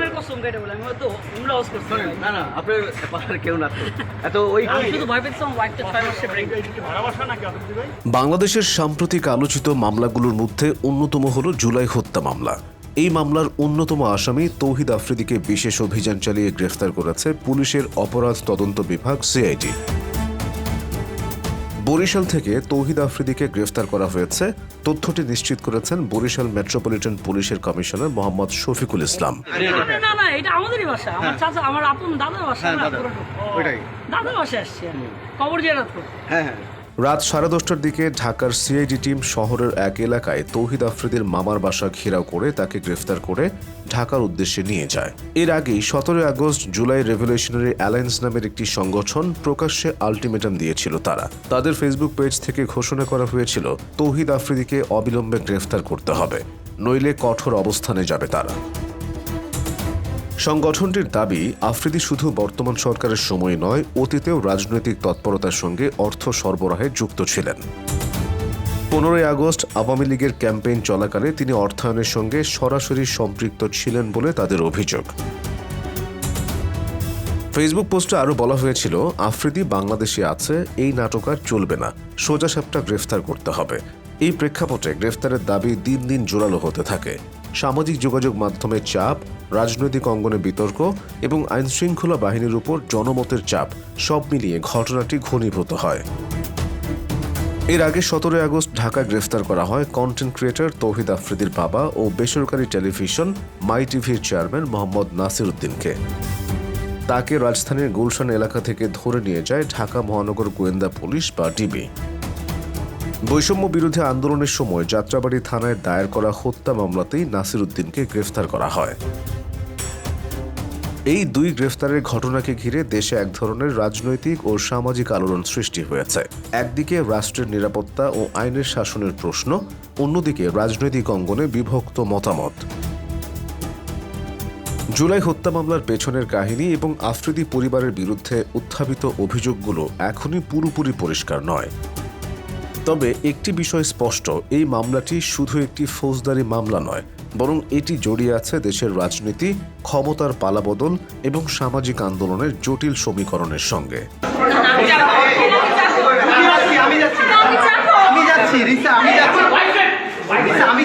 কোরআনের কসম কেটে বলে আমি হয়তো উমরা হাউস করছি। না না আপনার পাহাড় কেউ না এত ওই শুধু ভয় পেয়েছিলাম ওয়াইফটা ছয় মাসে ব্রেক বাংলাদেশের সাম্প্রতিক আলোচিত মামলাগুলোর মধ্যে অন্যতম হল জুলাই হত্যা মামলা। এই মামলার অন্যতম আসামি তৌহিদ আফ্রিদিকে বিশেষ অভিযান চালিয়ে গ্রেফতার করেছে পুলিশের অপরাধ তদন্ত বিভাগ সিআইডি। বরিশাল থেকে তৌহিদ আফ্রিদিকে গ্রেফতার করা হয়েছে। তথ্যটি নিশ্চিত করেছেন বরিশাল মেট্রোপলিটন পুলিশের কমিশনার মোহাম্মদ শফিকুল ইসলাম। না না এটা আমাদেরই বাসা। আমার চাচা আমার আপন দাদার বাসা হ্যাঁ, দাদা। দাদার বাসায় আসছি। কবর জিয়ারত হ্যাঁ হ্যাঁ। রাত সাড়ে দশটার দিকে ঢাকার সিআইডি টিম শহরের এক এলাকায় তৌহিদ আফ্রিদির মামার বাসা ঘেরাও করে তাকে গ্রেফতার করে ঢাকার উদ্দেশ্যে নিয়ে যায়। এর আগেই সতেরোই আগস্ট জুলাই রেভলিউশনারি অ্যালায়েন্স নামের একটি সংগঠন প্রকাশ্যে আলটিমেটাম দিয়েছিল তারা। তাদের ফেসবুক পেজ থেকে ঘোষণা করা হয়েছিল, তৌহিদ আফ্রিদিকে অবিলম্বে গ্রেফতার করতে হবে। নইলে কঠোর অবস্থানে যাবে তারা। সংগঠনটির দাবি, আফ্রিদি শুধু বর্তমান সরকারের সময় নয়, অতীতেও রাজনৈতিক তৎপরতার সঙ্গে অর্থ সরবরাহে যুক্ত ছিলেন। পনেরোই আগস্ট আওয়ামী লীগের ক্যাম্পেইন চলাকালে তিনি অর্থায়নের সঙ্গে সরাসরি সম্পৃক্ত ছিলেন বলে তাদের অভিযোগ। ফেসবুক পোস্টে আরও বলা হয়েছিল, আফ্রিদি বাংলাদেশে আছে, এই নাটক আর চলবে না, সোজা সাপটা গ্রেফতার করতে হবে। এই প্রেক্ষাপটে গ্রেফতারের দাবি দিন দিন জোরালো হতে থাকে। সামাজিক যোগাযোগ মাধ্যমে চাপ, রাজনৈতিক অঙ্গনে বিতর্ক এবং আইনশৃঙ্খলা বাহিনীর উপর জনমতের চাপ সব মিলিয়ে ঘটনাটি ঘনীভূত হয়। এর আগে সতেরোই আগস্ট ঢাকা গ্রেফতার করা হয় কন্টেন্ট ক্রিয়েটর তৌহিদ আফ্রিদির বাবা ও বেসরকারি টেলিভিশন মাই টিভির চেয়ারম্যান মোহাম্মদ নাসির উদ্দিনকে তাকে রাজধানীর গুলশান এলাকা থেকে ধরে নিয়ে যায় ঢাকা মহানগর গোয়েন্দা পুলিশ বা ডিবি। বৈষম্য বিরোধী আন্দোলনের সময় যাত্রাবাড়ি থানায় দায়ের করা হত্যা মামলাতেই নাসির উদ্দিনকে গ্রেফতার করা হয়। এই দুই গ্রেফতারের ঘটনাকে ঘিরে দেশে এক ধরনের রাজনৈতিক ও সামাজিক আলোড়ন সৃষ্টি হয়েছে। একদিকে রাষ্ট্রের নিরাপত্তা ও আইনের শাসনের প্রশ্ন, অন্যদিকে রাজনৈতিক অঙ্গনে বিভক্ত মতামত। জুলাই হত্যা মামলার পেছনের কাহিনী এবং আফ্রিদি পরিবারের বিরুদ্ধে উত্থাপিত অভিযোগগুলো এখনই পুরোপুরি পরিষ্কার নয়। তবে একটি বিষয় স্পষ্ট, এই মামলাটি শুধু একটি ফৌজদারি মামলা নয়, বরং এটি জড়িয়ে আছে দেশের রাজনীতি, ক্ষমতার পালাবদল এবং সামাজিক আন্দোলনের জটিল সমীকরণের সঙ্গে আমি যাচ্ছি আমি যাচ্ছি রিসা আমি যাচ্ছি রিসা আমি যাচ্ছি রিসা আমি আমি যাচ্ছি